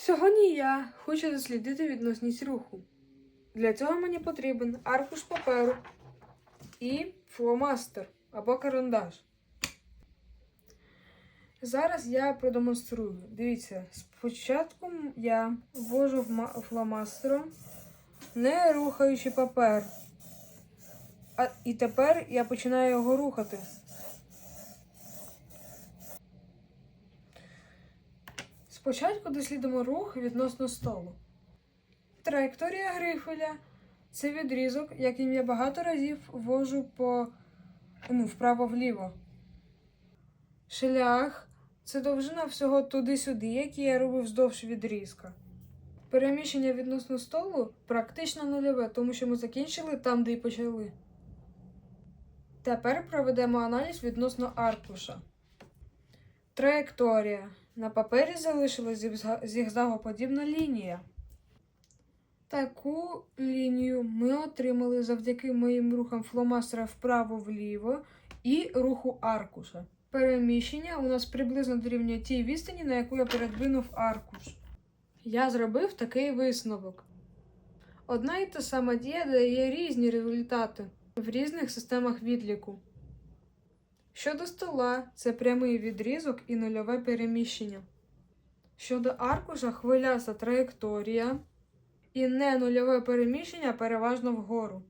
Сьогодні я хочу дослідити відносність руху. Для цього мені потрібен аркуш паперу і фломастер або карандаш. Зараз я продемонструю. Дивіться, спочатку я ввожу фломастером, не рухаючи папер. А, і тепер я починаю його рухати. Спочатку дослідимо рух відносно столу. Траєкторія грифеля це відрізок, яким я багато разів ввожу по ну, вправо-вліво. Шлях це довжина всього туди-сюди, який я робив вздовж відрізка. Переміщення відносно столу практично нульове, тому що ми закінчили там, де й почали. Тепер проведемо аналіз відносно аркуша. Траєкторія. На папері залишилась зігзагоподібна лінія. Таку лінію ми отримали завдяки моїм рухам фломастера вправо-вліво і руху аркуша. Переміщення у нас приблизно дорівнює тій відстані, на яку я передвинув аркуш. Я зробив такий висновок. Одна і та сама дія дає різні результати в різних системах відліку. Щодо стола, це прямий відрізок і нульове переміщення. Щодо аркуша хвиляста траєкторія і не нульове переміщення переважно вгору.